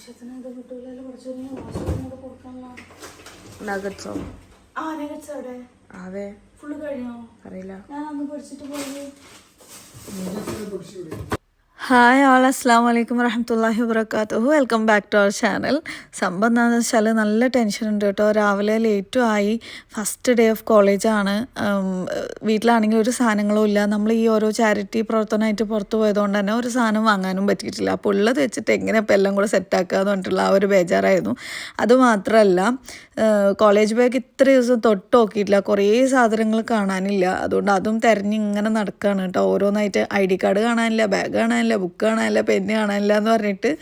ആവശ്യത്തിന് ഇത് കിട്ടൂലല്ലോ നഗറ്റ്സോ ആ നെഗറ്റ്സ് അവിടെ. അതെ ഫുള്ള് കഴിഞ്ഞോ? അറിയില്ല. ഞാൻ അന്ന് പൊരിച്ചിട്ട് പോയി ഹായ് ആൾ അസ്സാം വലൈക്കും വറഹമത്തല്ലാഹി വബർക്കാത്തു welcome back to our channel സംഭവം എന്താണെന്ന് വെച്ചാൽ നല്ല ടെൻഷൻ ഉണ്ട് കേട്ടോ. രാവിലെ ലേറ്റും ആയി. ഫസ്റ്റ് ഡേ ഓഫ് കോളേജാണ് വീട്ടിലാണെങ്കിൽ ഒരു സാധനങ്ങളും ഇല്ല. നമ്മൾ ഈ ഓരോ ചാരിറ്റി പ്രവർത്തനമായിട്ട് പുറത്ത് പോയതുകൊണ്ട് തന്നെ ഒരു സാധനം വാങ്ങാനും പറ്റിയിട്ടില്ല. അപ്പോൾ ഉള്ളത് വെച്ചിട്ട് എങ്ങനെ ഇപ്പോൾ എല്ലാം കൂടെ സെറ്റാക്കുക എന്ന് പറഞ്ഞിട്ടുള്ള ആ ഒരു ബേജാറായിരുന്നു. അതുമാത്രമല്ല കോളേജ് ബാഗ് ഇത്ര ദിവസം തൊട്ട് നോക്കിയിട്ടില്ല. കുറേ സാധനങ്ങൾ കാണാനില്ല. അതുകൊണ്ട് അതും തിരഞ്ഞ് ഇങ്ങനെ നടക്കുകയാണ് കേട്ടോ. ഓരോന്നായിട്ട് ഐ ഡി കാർഡ് കാണാനില്ല ബാഗ് കാണാനില്ല ബുക്ക് കാണാനില്ല പെന്ന് കാണാനില്ല എന്ന് പറഞ്ഞിട്ട്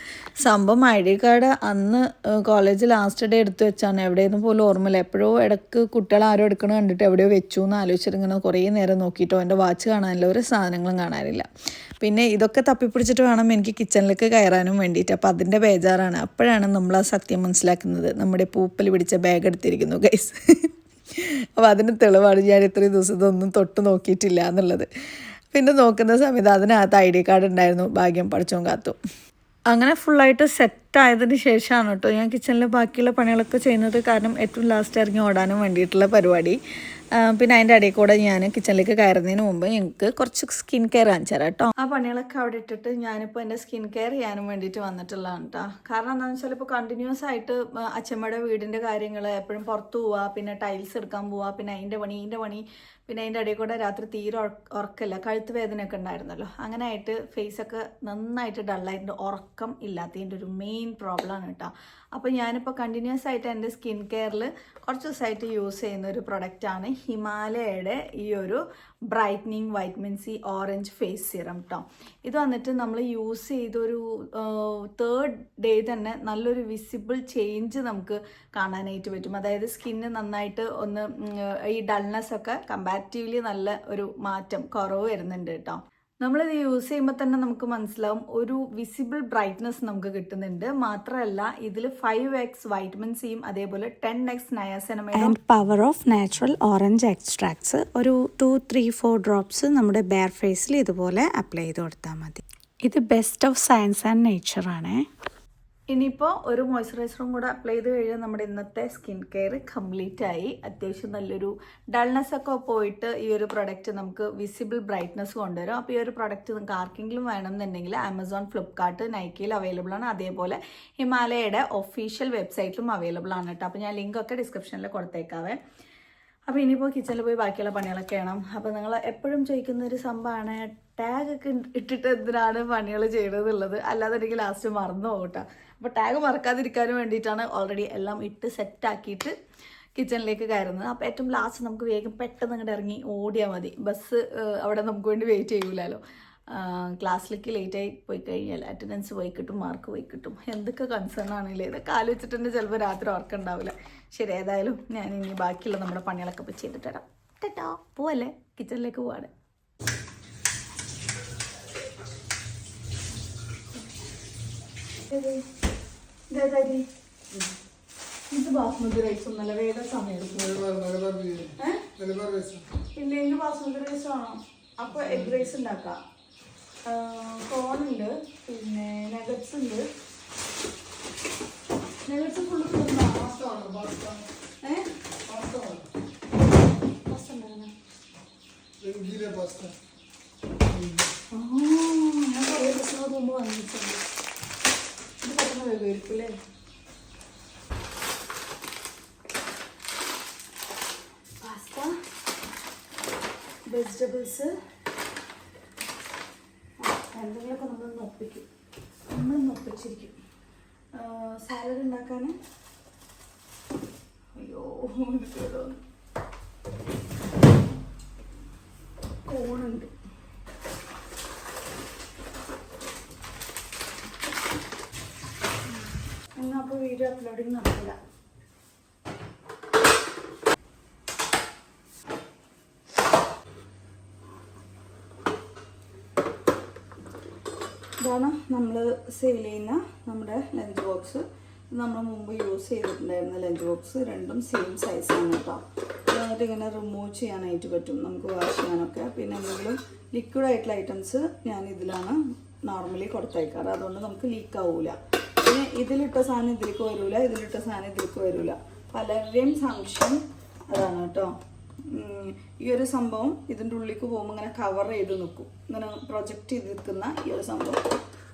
സംഭവം ഐ ഡി കാർഡ് അന്ന് കോളേജ് ലാസ്റ്റ് ഡേ എടുത്തു വെച്ചാണ്. എവിടെയെന്ന് പോലും ഓർമ്മയില്ല. എപ്പോഴോ ഇടയ്ക്ക് കുട്ടികൾ ആരും എടുക്കണ കണ്ടിട്ട് എവിടെയോ വെച്ചു എന്ന് ആലോചിച്ചിട്ട് ഇങ്ങനെ കുറേ നേരം നോക്കിയിട്ടോ. എന്റെ വാച്ച് കാണാനില്ല ഒരു സാധനങ്ങളും കാണാനില്ല. പിന്നെ ഇതൊക്കെ തപ്പിപ്പിടിച്ചിട്ട് വേണം എനിക്ക് കിച്ചണിലേക്ക് കയറാനും വേണ്ടിയിട്ട്. അപ്പോൾ അതിന്റെ ബേജാറാണ്. അപ്പോഴാണ് നമ്മൾ ആ സത്യം മനസ്സിലാക്കുന്നത്. നമ്മുടെ പൂപ്പൽ പിടിച്ച ബാഗ് എടുത്തിരിക്കുന്നു ഗൈസ് അപ്പോൾ അതിന് തെളിവാണ് ഞാൻ ഇത്രയും ദിവസം ഇതൊന്നും തൊട്ട് നോക്കിയിട്ടില്ല എന്നുള്ളത്. പിന്നെ നോക്കുന്ന സമയത്ത് അതിനകത്ത് ഐ ഡി കാർഡ് ഉണ്ടായിരുന്നു ഭാഗ്യം പഠിച്ചോൻ കാത്തു. അങ്ങനെ ഫുള്ളായിട്ട് സെറ്റ് ആയതിന് ശേഷമാണ് കേട്ടോ ഞാൻ കിച്ചണിൽ ബാക്കിയുള്ള പണികളൊക്കെ ചെയ്യുന്നത്. കാരണം ഏറ്റവും ലാസ്റ്റ് ഇറങ്ങി ഓടാനും വേണ്ടിയിട്ടുള്ള പരിപാടി. പിന്നെ അതിന്റെ ഇടയിൽ കൂടെ ഞാൻ കിച്ചണിലേക്ക് കയറുന്നതിന് മുമ്പ് ഞങ്ങൾക്ക് കുറച്ച് സ്കിൻ കെയർ കാണിച്ചു തരാം കേട്ടോ ആ പണികളൊക്കെ അവിടെ ഇട്ടിട്ട് ഞാനിപ്പോൾ എന്റെ സ്കിൻ കെയർ ചെയ്യാനും വേണ്ടിയിട്ട് വന്നിട്ടുള്ളതാണ് കേട്ടോ കാരണം എന്താണെന്ന് വെച്ചാൽ ഇപ്പോൾ കണ്ടിന്യൂസ് ആയിട്ട് അച്ഛമ്മയുടെ വീടിന്റെ കാര്യങ്ങൾ എപ്പോഴും പുറത്ത് പോവുക പിന്നെ ടൈൽസ് എടുക്കാൻ പോവുക പിന്നെ അതിന്റെ പണി ഇതിന്റെ പണി പിന്നെ അതിന്റെ ഇടയിൽ കൂടെ രാത്രി തീരെ ഉറക്കമില്ല കഴുത്ത് വേദനയൊക്കെ ഉണ്ടായിരുന്നല്ലോ. അങ്ങനെ ആയിട്ട് ഫേസൊക്കെ നന്നായിട്ട് ഡള്ളായിട്ടുണ്ട് ഉറക്കം ഇല്ലാത്തതിന്റെ ഒരു മെയിൻ പ്രോബ്ലമാണ് കേട്ടോ അപ്പോൾ ഞാനിപ്പോൾ കണ്ടിന്യൂസ് ആയിട്ട് എന്റെ സ്കിൻ കെയറിൽ കുറച്ച് ദിവസമായിട്ട് യൂസ് ചെയ്യുന്ന ഒരു പ്രൊഡക്റ്റാണ് ഹിമാലയയുടെ ഈ ഒരു brightening vitamin C orange face serum കേട്ടോ ഇത് വന്നിട്ട് നമ്മൾ യൂസ് ചെയ്തൊരു തേർഡ് ഡേ തന്നെ നല്ലൊരു വിസിബിൾ ചേഞ്ച് നമുക്ക് കാണാനായിട്ട് പറ്റും. അതായത് സ്കിന്ന് നന്നായിട്ട് ഒന്ന് ഈ ഡൾനെസ് ഒക്കെ കമ്പാരിറ്റീവ്ലി നല്ല ഒരു മാറ്റം കുറവ് വരുന്നുണ്ട് കേട്ടോ നമ്മളിത് യൂസ് ചെയ്യുമ്പോൾ തന്നെ നമുക്ക് മനസ്സിലാവും. ഒരു വിസിബിൾ ബ്രൈറ്റ്നസ് നമുക്ക് കിട്ടുന്നുണ്ട്. മാത്രമല്ല ഇതിൽ ഫൈവ് എക്സ് വൈറ്റമിൻ സിയും അതേപോലെ ten X നയാസനമൈഡും and power of natural orange extracts ഒരു ടു ത്രീ ഫോർ ഡ്രോപ്സ് നമ്മുടെ ബെയർ ഫേസിൽ ഇതുപോലെ അപ്ലൈ ചെയ്ത് കൊടുത്താൽ മതി. ഇത് ബെസ്റ്റ് ഓഫ് സയൻസ് ആൻഡ് നേച്ചറാണേ ഇനിയിപ്പോൾ ഒരു മോയ്സ്ചറൈസറും കൂടെ അപ്ലൈ ചെയ്ത് കഴിഞ്ഞാൽ നമ്മുടെ ഇന്നത്തെ സ്കിൻ കെയർ കംപ്ലീറ്റ് ആയി. അത്യാവശ്യം നല്ലൊരു ഡൾനെസ് ഒക്കെ പോയിട്ട് ഈ ഒരു പ്രൊഡക്റ്റ് നമുക്ക് വിസിബിൾ ബ്രൈറ്റ്നസ് കൊണ്ടുവരും. അപ്പോൾ ഈ ഒരു പ്രൊഡക്റ്റ് നിങ്ങൾക്ക് ആർക്കെങ്കിലും വേണമെന്നുണ്ടെങ്കിൽ ആമസോൺ ഫ്ലിപ്കാർട്ട് നൈക്കിയിൽ അവൈലബിൾ ആണ്. അതേപോലെ ഹിമാലയയുടെ ഒഫീഷ്യൽ വെബ്സൈറ്റിലും അവൈലബിൾ ആണ് കേട്ടോ. അപ്പോൾ ഞാൻ ലിങ്കൊക്കെ ഡിസ്ക്രിപ്ഷനിൽ കൊടുത്തേക്കാവേ. അപ്പോൾ ഇനിയിപ്പോൾ കിച്ചണിൽ പോയി ബാക്കിയുള്ള പണികളൊക്കെ ചെയ്യണം. അപ്പോൾ നിങ്ങൾ എപ്പോഴും ചോദിക്കുന്ന ഒരു സംഭവമാണ് ടാഗ് ഒക്കെ ഇട്ടിട്ട് എന്തിനാണ് പണികൾ ചെയ്യണമെന്നുള്ളത് അല്ലാതെ എനിക്ക് ലാസ്റ്റ് മറന്നു പോകട്ടെ. അപ്പോൾ ടാഗ് മറക്കാതിരിക്കാനും വേണ്ടിയിട്ടാണ് ഓൾറെഡി എല്ലാം ഇട്ട് സെറ്റാക്കിയിട്ട് കിച്ചണിലേക്ക് കയറുന്നത്. അപ്പോൾ ഏറ്റവും ലാസ്റ്റ് നമുക്ക് വേഗം പെട്ടെന്ന് ഇങ്ങോട്ട് ഇറങ്ങി ഓടിയാൽ മതി. ബസ് അവിടെ നമുക്ക് വേണ്ടി വെയിറ്റ് ചെയ്യൂലല്ലോ ക്ലാസ്സിലേക്ക് ലേറ്റായി പോയി കഴിഞ്ഞാൽ അറ്റൻഡൻസ് പോയി കിട്ടും മാർക്ക് പോയി കിട്ടും. എന്തൊക്കെ കൺസേൺ ആണെങ്കിലും ഇതൊക്കെ ആലോചിച്ചിട്ടുണ്ട് ചിലപ്പോൾ രാത്രി ഉറക്കുണ്ടാവില്ല ശരി ഏതായാലും ഞാൻ ഇനി ബാക്കിയുള്ള നമ്മുടെ പണികളൊക്കെ പോയി ചെയ്തിട്ട് തരാം ടാ പോവല്ലേ? കിച്ചണിലേക്ക് പോവാണ്. ഇത് ബാസ്മതി റൈസ് ഒന്നല്ല വേറെ സമയം ഇല്ലെങ്കിൽ ബാസ്മതി റൈസ് വേണം. അപ്പൊ എഗ് റൈസ് ഉണ്ടാക്കാം. കോൺ ഉണ്ട് പിന്നെ നഗറ്റ്സ് ഉണ്ട് നഗറ്റ്സ് ഫുള്ള് ഏ പാസ്ത ഉണ്ടായിരുന്നോ? ആ, ഞാൻ കുറേ ദിവസങ്ങൾക്ക് മുമ്പ് വന്നിട്ടുണ്ട് ഇത് പെട്ടെന്ന് വരുമായിരിക്കും അല്ലേ പാസ്ത വെജിറ്റബിൾസ് എന്തെങ്കിലുമൊക്കെ നമ്മളൊന്ന് ഒപ്പിക്കും നമ്മളൊന്ന് ഒപ്പിച്ചിരിക്കും സാലഡ് ഉണ്ടാക്കാൻ അയ്യോ കോണുണ്ട്. എന്നാൽ അപ്പോൾ വീഡിയോ അപ്ലോഡിങ് നടക്കില്ല. ഇതാണ് നമ്മൾ സെയിൽ ചെയ്യുന്ന നമ്മുടെ ലഞ്ച് ബോക്സ് നമ്മൾ മുമ്പ് യൂസ് ചെയ്തിട്ടുണ്ടായിരുന്ന ലഞ്ച് ബോക്സ് രണ്ടും സെയിം സൈസാണ് കേട്ടോ ഇത് ഇങ്ങനെ റിമൂവ് ചെയ്യാനായിട്ട് പറ്റും. നമുക്ക് വാഷ് ചെയ്യാനൊക്കെ. പിന്നെ എന്തെങ്കിലും ലിക്വിഡ് ആയിട്ടുള്ള ഐറ്റംസ് ഞാൻ ഇതിലാണ് നോർമലി കൊടുത്തയക്കാറ്. അതുകൊണ്ട് നമുക്ക് ലീക്ക് ആവില്ല പിന്നെ ഇതിലിട്ട സാധനം ഇതിലേക്ക് വരില്ല ഇതിലിട്ട സാധനം ഇതിലേക്ക് വരില്ല പലരുടെയും സംശയം അതാണ് കേട്ടോ ഈ ഒരു സംഭവം ഇതിന്റെ ഉള്ളിലേക്ക് പോകുമ്പോൾ ഇങ്ങനെ കവർ ചെയ്ത് നിൽക്കും ഇങ്ങനെ പ്രൊജക്റ്റ് ചെയ്ത് നിൽക്കുന്ന ഈ ഒരു സംഭവം.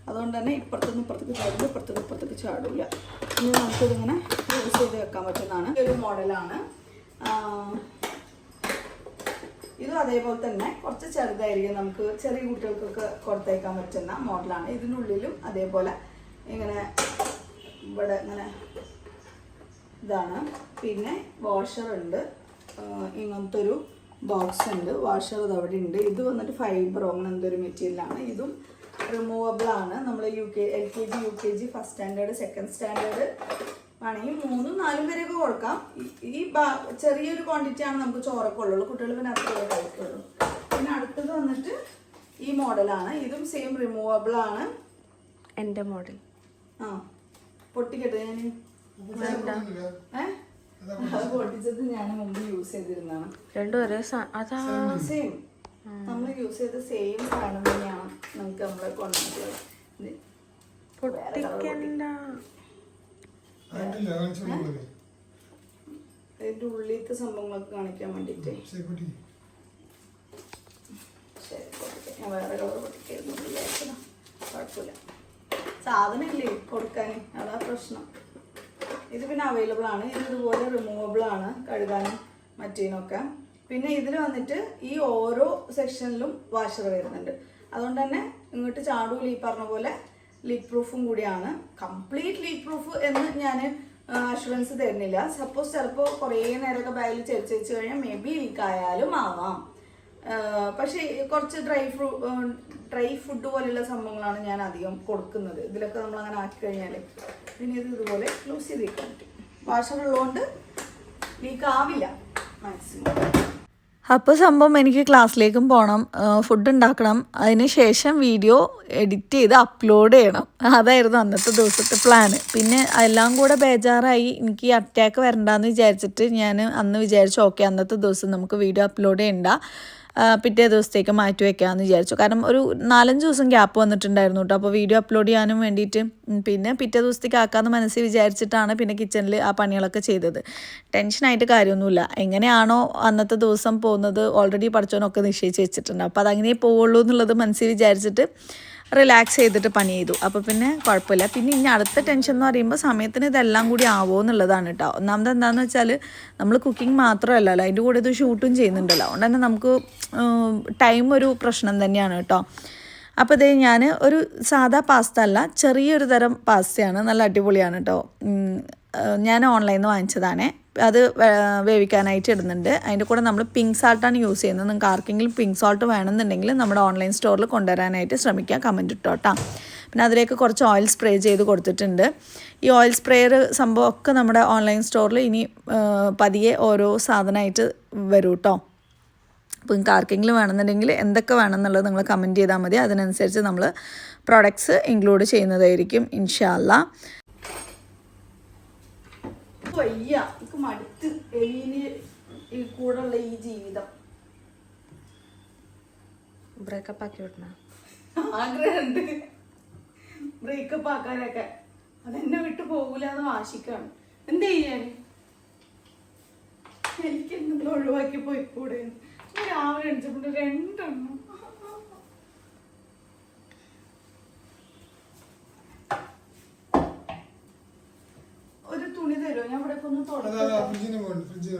അതുകൊണ്ട് തന്നെ ഇപ്പുറത്തുനിന്ന് ഇപ്പുറത്തേക്ക് ചാടില്ല ഇപ്പുറത്തുനിന്ന് ഇപ്പുറത്തേക്ക് ചാടില്ല. ഇനി നമുക്കിതിങ്ങനെ യൂസ് ചെയ്ത് വെക്കാൻ പറ്റുന്നതാണ്. ഒരു മോഡലാണ് ഇതും അതേപോലെ തന്നെ കുറച്ച് ചെറുതായിരിക്കും. നമുക്ക് ചെറിയ കുട്ടികൾക്കൊക്കെ കൊടുത്തേക്കാൻ പറ്റുന്ന മോഡലാണ് ഇതിനുള്ളിലും അതേപോലെ ഇങ്ങനെ ഇവിടെ ഇങ്ങനെ ഇതാണ്. പിന്നെ വാഷർ ഉണ്ട്. ഇങ്ങനത്തെ ഒരു ബോക്സ് ഉണ്ട്. വാഷർ ഇത് അവിടെ ഉണ്ട്. ഇത് വന്നിട്ട് ഫൈബറോ അങ്ങനെ എന്തൊരു മെറ്റീരിയലാണ് ഇതും റിമൂവബിൾ ആണ്. നമ്മൾ U K L K G U K G first standard second standard ആണെങ്കിൽ മൂന്നും നാലും വരെയൊക്കെ കൊടുക്കാം. ഈ- ചെറിയൊരു ക്വാണ്ടിറ്റി ആണ് നമുക്ക് ചോറൊക്കെ ഉള്ളൂ. കുട്ടികൾ പിന്നെ അത്രയേ കഴിക്കുള്ളൂ. പിന്നെ അടുത്തത് വന്നിട്ട് ഈ മോഡലാണ് ഇതും സെയിം റിമൂവബിൾ ആണ്. എന്റെ മോഡൽ ആ പൊട്ടിക്കട്ടെ ഞാൻ ഏ? അത് പൊട്ടിച്ചത് ഞാൻ മുമ്പ് യൂസ് ചെയ്തിരുന്നതാണ്. രണ്ടും ഒരേ അതാ. സെയിം നമ്മൾ യൂസ് ചെയ്ത സെയിം സാധനം തന്നെയാണ് നമുക്ക് നമ്മളെ കൊണ്ടുവന്നത്. ഉള്ളിലത്തെ സംഭവങ്ങളൊക്കെ കാണിക്കാൻ വേണ്ടിട്ട്. ശരിക്കുട്ടി ശരി പൊട്ടിക്കാം. ഞാൻ വേറെ കളർ പൊട്ടിക്കായിരുന്നു കുഴപ്പമില്ല. സാധനം കൊടുക്കാൻ അതാ പ്രശ്നം. ഇത് പിന്നെ അവൈലബിൾ ആണ്. ഇത് ഇതുപോലെ റിമൂവബിൾ ആണ് കഴുകാനും മറ്റേനൊക്കെ പിന്നെ ഇതിൽ വന്നിട്ട് ഈ ഓരോ സെക്ഷനിലും വാഷർ വരുന്നുണ്ട്. അതുകൊണ്ട് തന്നെ ഇങ്ങോട്ട് ചാടൂല ഈ പറഞ്ഞ പോലെ ലീക്ക് പ്രൂഫും കൂടിയാണ്. കംപ്ലീറ്റ് ലീക്ക് പ്രൂഫ് എന്ന് ഞാൻ അഷുറൻസ് തരുന്നില്ല. സപ്പോസ് ചിലപ്പോൾ കുറേ നേരമൊക്കെ ബാഗിൽ ചെരിച്ച് വെച്ച് കഴിഞ്ഞാൽ മേ ബി ലീക്ക് ആയാലും ആവാം. പക്ഷേ കുറച്ച് ഡ്രൈ ഫ്രൂ ഡ്രൈ ഫുഡ് പോലെയുള്ള സംഭവങ്ങളാണ് ഞാൻ അധികം കൊടുക്കുന്നത്. ഇതിലൊക്കെ നമ്മൾ അങ്ങനെ ആക്കി കഴിഞ്ഞാൽ പിന്നെ ഇത് ഇതുപോലെ ക്ലോസ് ചെയ്ത് വെക്കാൻ പറ്റും. വാഷർ ഉള്ളതുകൊണ്ട് ലീക്ക് ആവില്ല മാക്സിമം അപ്പോൾ സംഭവം എനിക്ക് ക്ലാസ്സിലേക്കും പോകണം ഫുഡ് ഉണ്ടാക്കണം. അതിന് ശേഷം വീഡിയോ എഡിറ്റ് ചെയ്ത് അപ്ലോഡ് ചെയ്യണം. അതായിരുന്നു അന്നത്തെ ദിവസത്തെ പ്ലാന് പിന്നെ എല്ലാം കൂടെ ബേജാറായി എനിക്ക് അറ്റാക്ക് വരണ്ടെന്ന് വിചാരിച്ചിട്ട് ഞാൻ അന്ന് വിചാരിച്ചു ഓക്കെ അന്നത്തെ ദിവസം നമുക്ക് വീഡിയോ അപ്ലോഡ് ചെയ്യണ്ട. പിറ്റേ ദിവസത്തേക്ക് മാറ്റി വെക്കാമെന്ന് വിചാരിച്ചു. കാരണം ഒരു നാലഞ്ച് ദിവസം ഗ്യാപ്പ് വന്നിട്ടുണ്ടായിരുന്നു കേട്ടോ അപ്പോൾ വീഡിയോ അപ്ലോഡ് ചെയ്യാനും വേണ്ടിയിട്ട് പിന്നെ പിറ്റേ ദിവസത്തേക്ക് ആക്കാമെന്ന് മനസ്സിൽ വിചാരിച്ചിട്ടാണ് പിന്നെ കിച്ചണിൽ ആ പണികളൊക്കെ ചെയ്തത്. ടെൻഷനായിട്ട് കാര്യമൊന്നുമില്ല. എങ്ങനെയാണോ അന്നത്തെ ദിവസം പോകുന്നത് ഓൾറെഡി പഠിച്ചവനൊക്കെ നിശ്ചയിച്ച് വെച്ചിട്ടുണ്ട്. അപ്പോൾ അതങ്ങനെ പോവുള്ളൂ എന്നുള്ളത് മനസ്സിൽ വിചാരിച്ചിട്ട് റിലാക്സ് ചെയ്തിട്ട് പണി ചെയ്തു. അപ്പോൾ പിന്നെ കുഴപ്പമില്ല. പിന്നെ ഇനി അടുത്ത ടെൻഷൻ എന്ന് പറയുമ്പോൾ സമയത്തിന് ഇതെല്ലാം കൂടി ആവുമോ എന്നുള്ളതാണ് കേട്ടോ ഒന്നാമത് എന്താണെന്ന് വെച്ചാൽ നമ്മൾ കുക്കിംഗ് മാത്രമല്ലല്ലോ അതിന്റെ കൂടെ ഇത് ഷൂട്ടും ചെയ്യുന്നുണ്ടല്ലോ. അതുകൊണ്ട് തന്നെ നമുക്ക് ടൈം ഒരു പ്രശ്നം തന്നെയാണ് കേട്ടോ അപ്പോൾ ഇതേ ഞാൻ ഒരു സാധാ പാസ്ത അല്ല ചെറിയൊരു തരം പാസ്തയാണ് നല്ല അടിപൊളിയാണ് കേട്ടോ ഞാൻ ഓൺലൈനിൽ നിന്ന് വാങ്ങിച്ചതാണേ. അത് വേവിക്കാനായിട്ട് ഇടുന്നുണ്ട്. അതിന്റെ കൂടെ നമ്മൾ പിങ്ക് സാൾട്ടാണ് യൂസ് ചെയ്യുന്നത്. നിങ്ങൾക്ക് ആർക്കെങ്കിലും പിങ്ക് സാൾട്ട് വേണമെന്നുണ്ടെങ്കിൽ നമ്മുടെ ഓൺലൈൻ സ്റ്റോറിൽ കൊണ്ടുവരാനായിട്ട് ശ്രമിക്കാം. കമന്റ് ഇട്ടോ പിന്നെ അതിലേക്ക് കുറച്ച് ഓയിൽ സ്പ്രേ ചെയ്ത് കൊടുത്തിട്ടുണ്ട്. ഈ ഓയിൽ സ്പ്രേയർ സംഭവമൊക്കെ നമ്മുടെ ഓൺലൈൻ സ്റ്റോറിൽ ഇനി പതിയെ ഓരോ സാധനമായിട്ട് വരും കേട്ടോ അപ്പോൾ നിങ്ങൾക്ക് ആർക്കെങ്കിലും വേണമെന്നുണ്ടെങ്കിൽ എന്തൊക്കെ വേണമെന്നുള്ളത് നിങ്ങൾ കമന്റ് ചെയ്താൽ മതി. അതിനനുസരിച്ച് നമ്മൾ പ്രോഡക്ട്സ് ഇൻക്ലൂഡ് ചെയ്യുന്നതായിരിക്കും ഇൻഷാല്ല വയ്യ. എനിക്ക് മടുത്ത്. എലിന് കൂടെ കൂടെയുള്ള ഈ ജീവിതം. ബ്രേക്കപ്പ് ആക്കി വിടണ? ആഗ്രഹമുണ്ട് ബ്രേക്കപ്പ് ആക്കാനൊക്കെ. അതെന്നെ വിട്ടു പോകൂല എന്ന് വാശിക്കാണ് എന്ത് ചെയ്യാൻ? എനിക്ക് എന്തെങ്കിലും ഒഴിവാക്കി പോയിക്കൂടെ രാവിലെ എണിച്ചപ്പോൾ രണ്ടെണ്ണം ഞാൻ ഇവിടെ ഒന്ന് തുടക്കാം ഫ്രിഡ്ജിന് പോകണ്ട ഫ്രിഡ്ജ്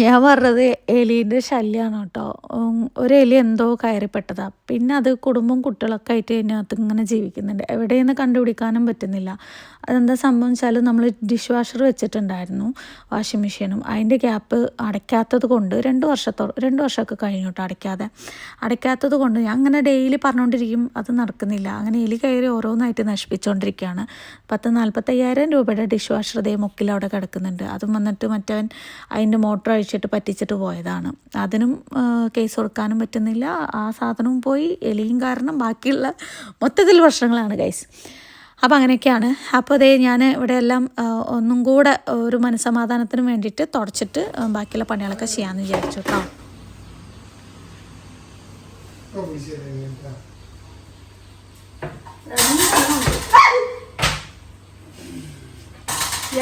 ഞാൻ പറഞ്ഞത് എലീന്റെ ശല്യമാണ് കേട്ടോ. ഒരു എലി എന്തോ കയറിപ്പെട്ടതാണ് പിന്നെ അത് കുടുംബം കുട്ടികളൊക്കെ ആയിട്ട് അതിനകത്ത് ഇങ്ങനെ ജീവിക്കുന്നുണ്ട്. എവിടെയെന്ന് കണ്ടുപിടിക്കാനും പറ്റുന്നില്ല. അതെന്താ സംഭവം വെച്ചാൽ നമ്മൾ ഡിഷ് വാഷർ വെച്ചിട്ടുണ്ടായിരുന്നു വാഷിംഗ് മെഷീനും അതിന്റെ ഗ്യാപ്പ് അടയ്ക്കാത്തത് കൊണ്ട് രണ്ട് വർഷത്തോളം രണ്ട് വർഷമൊക്കെ കഴിഞ്ഞു കേട്ടോ അടയ്ക്കാതെ. അടയ്ക്കാത്തത് കൊണ്ട് ഞാൻ അങ്ങനെ ഡെയിലി പറഞ്ഞുകൊണ്ടിരിക്കും അത് നടക്കുന്നില്ല. അങ്ങനെ എലി കയറി ഓരോന്നായിട്ട് നശിപ്പിച്ചുകൊണ്ടിരിക്കുകയാണ് പത്ത് നാൽപ്പത്തയ്യായിരം രൂപയുടെ ഡിഷ് വാഷർ ദേ മുക്കിൽ അവിടെ കിടക്കുന്നുണ്ട്. അതും വന്നിട്ട് മറ്റവൻ അതിന്റെ മോട്ടർ അഴിച്ചിട്ട് പറ്റിച്ചിട്ട് പോയതാണ്. അതിനും കേസ് കൊടുക്കാനും പറ്റുന്നില്ല. ആ സാധനവും പോയി എലിയും കാരണം ബാക്കിയുള്ള മൊത്തത്തിൽ പ്രശ്നങ്ങളാണ് ഗൈസ് അപ്പോൾ അങ്ങനെയൊക്കെയാണ്. അപ്പോൾ അതേ ഞാൻ ഇവിടെ എല്ലാം ഒന്നും കൂടെ ഒരു മനസ്സമാധാനത്തിന് വേണ്ടിയിട്ട് തുടച്ചിട്ട് ബാക്കിയുള്ള പണികളൊക്കെ ചെയ്യാമെന്ന് വിചാരിച്ചു കേട്ടോ